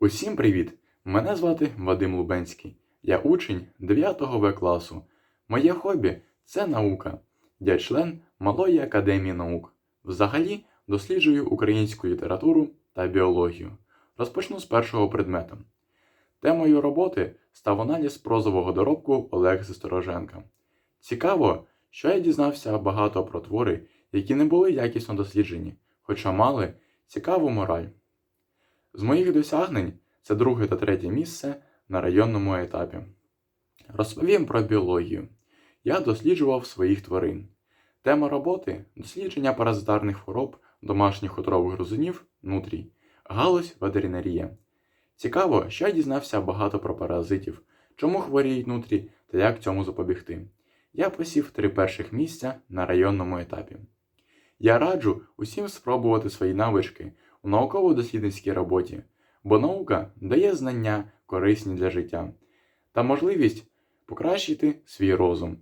Усім привіт! Мене звати Вадим Лубенський. Я учень 9 В класу. Моє хобі це наука. Я член Малої академії наук. Взагалі досліджую українську літературу та біологію. Розпочну з першого предмету. Темою роботи став аналіз прозового доробку Олекси Стороженка. Цікаво, що я дізнався багато про твори, які не були якісно досліджені, хоча мали цікаву мораль. З моїх досягнень це друге та третє місце на районному етапі. Розповім про біологію. Я досліджував своїх тварин. Тема роботи дослідження паразитарних хвороб домашніх хутрових гризунів нутрій, галузь ветеринарія. Цікаво, що я дізнався багато про паразитів, чому хворіють нутрі та як цьому запобігти. Я посів три перших місця на районному етапі. Я раджу усім спробувати свої навички у науково-дослідницькій роботі, бо наука дає знання, корисні для життя, та можливість покращити свій розум.